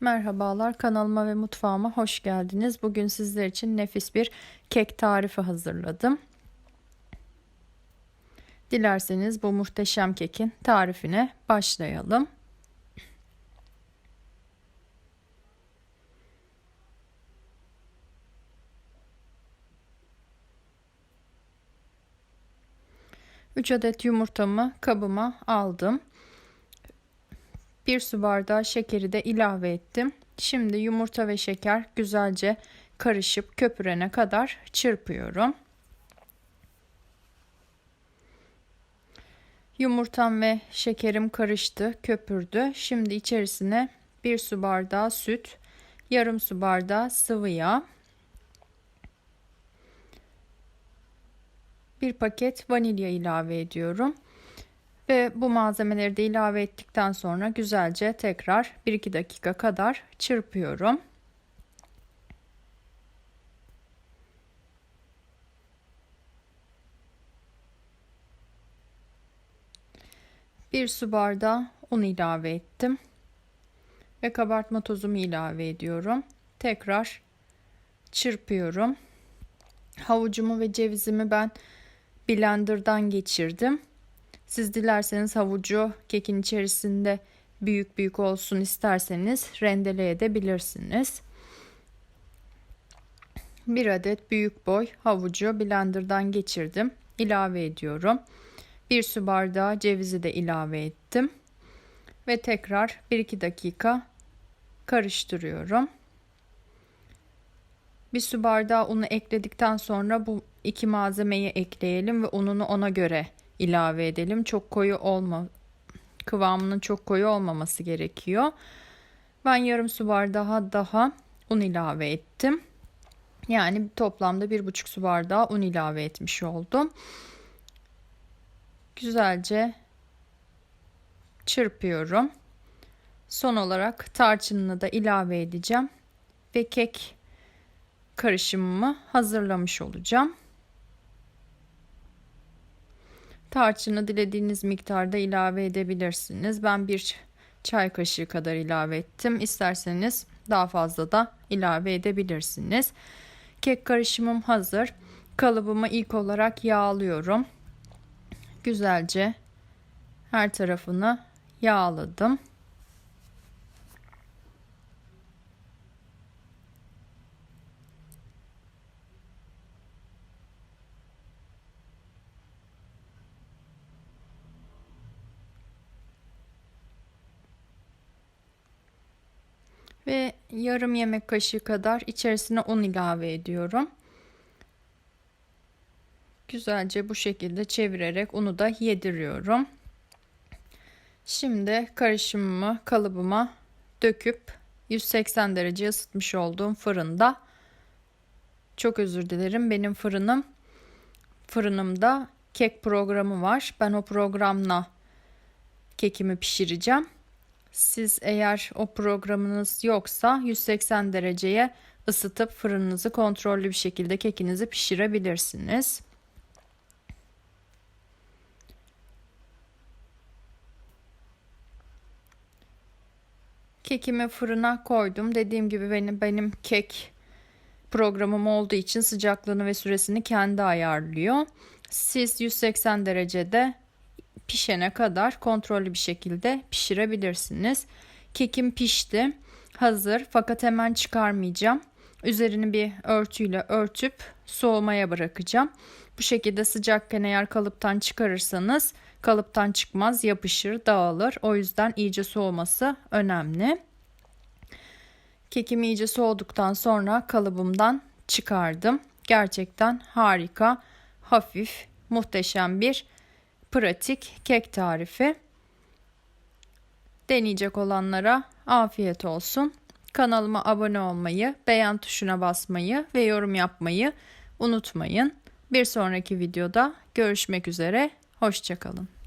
Merhabalar kanalıma ve mutfağıma hoş geldiniz. Bugün sizler için nefis bir kek tarifi hazırladım. Dilerseniz bu muhteşem kekin tarifine başlayalım. Üç adet yumurtamı kabıma aldım. 1 su bardağı şekeri de ilave ettim. Şimdi yumurta ve şeker güzelce karışıp köpürene kadar çırpıyorum. Yumurtam ve şekerim karıştı, köpürdü. Şimdi içerisine 1 su bardağı süt, yarım su bardağı sıvı yağ, bir paket vanilya ilave ediyorum. Ve bu malzemeleri de ilave ettikten sonra güzelce tekrar 1-2 dakika kadar çırpıyorum. Bir su bardağı un ilave ettim. Ve kabartma tozumu ilave ediyorum. Tekrar çırpıyorum. Havucumu ve cevizimi ben blenderdan geçirdim. Siz dilerseniz havucu kekin içerisinde büyük büyük olsun isterseniz rendele edebilirsiniz. Bir adet büyük boy havucu blenderdan geçirdim. İlave ediyorum. Bir su bardağı cevizi de ilave ettim. Ve tekrar 1-2 dakika karıştırıyorum. Bir su bardağı unu ekledikten sonra bu iki malzemeyi ekleyelim ve ununu ona göre ilave edelim. Çok koyu olma kıvamının çok koyu olmaması gerekiyor. Ben yarım su bardağı daha un ilave ettim. Yani toplamda bir buçuk su bardağı un ilave etmiş oldum. Güzelce çırpıyorum. Son olarak tarçınını da ilave edeceğim ve kek karışımımı hazırlamış olacağım. Tarçını dilediğiniz miktarda ilave edebilirsiniz. Ben bir çay kaşığı kadar ilave ettim. İsterseniz daha fazla da ilave edebilirsiniz. Kek karışımım hazır. Kalıbımı ilk olarak yağlıyorum. Güzelce her tarafını yağladım. Ve yarım yemek kaşığı kadar içerisine un ilave ediyorum. Güzelce bu şekilde çevirerek unu da yediriyorum. Şimdi karışımımı kalıbıma döküp 180 derece ısıtmış olduğum fırında çok özür dilerim benim fırınım fırınımda kek programı var. Ben o programla kekimi pişireceğim. Siz eğer o programınız yoksa 180 dereceye ısıtıp fırınınızı kontrollü bir şekilde kekinizi pişirebilirsiniz. Kekimi fırına koydum. Dediğim gibi benim benim kek programım olduğu için sıcaklığını ve süresini kendi ayarlıyor. Siz 180 derecede pişene kadar kontrollü bir şekilde pişirebilirsiniz. Kekim pişti. Hazır fakat hemen çıkarmayacağım. Üzerini bir örtüyle örtüp soğumaya bırakacağım. Bu şekilde sıcakken eğer kalıptan çıkarırsanız kalıptan çıkmaz, yapışır, dağılır. O yüzden iyice soğuması önemli. Kekim iyice soğuduktan sonra kalıbımdan çıkardım. Gerçekten harika, hafif, muhteşem bir pratik kek tarifi. Deneyecek olanlara afiyet olsun. Kanalıma abone olmayı, beğen tuşuna basmayı ve yorum yapmayı unutmayın. Bir sonraki videoda görüşmek üzere. Hoşçakalın.